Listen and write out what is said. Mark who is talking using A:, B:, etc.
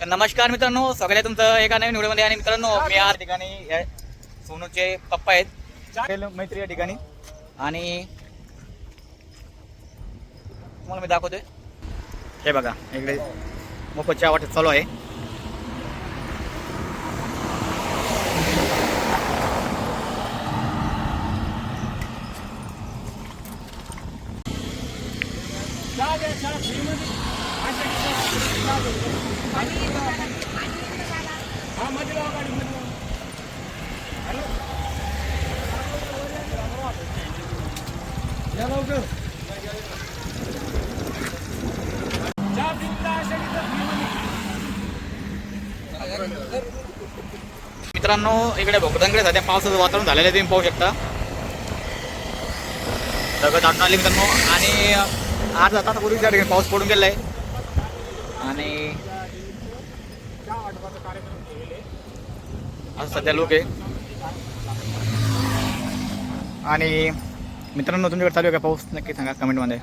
A: तर नमस्कार मित्रांनो आहे तुमचं एका नवीन व्हिडिओमध्ये. आणि मित्रांनो मी या ठिकाणी सोनूचे पप्पा आहेत. मैत्री या ठिकाणी. आणि तुम्हाला मी दाखवतोय. हे बघा इकडे मोफतच्या वाटत चालू आहे. मित्रांनो इकडे भोगदांकडे सध्या पावसाचं वातावरण झालेलं आहे तुम्ही पाहू शकता. सगळं दाटून आले मित्रांनो. आणि आज आता पूर्वी त्या ठिकाणी पाऊस पडून गेलाय आणि आज सध्या लोक आहे. आणि मित्रांनो तुमच्याकडे चालू आहे का पाऊस? नक्की सांगा कमेंटमध्ये.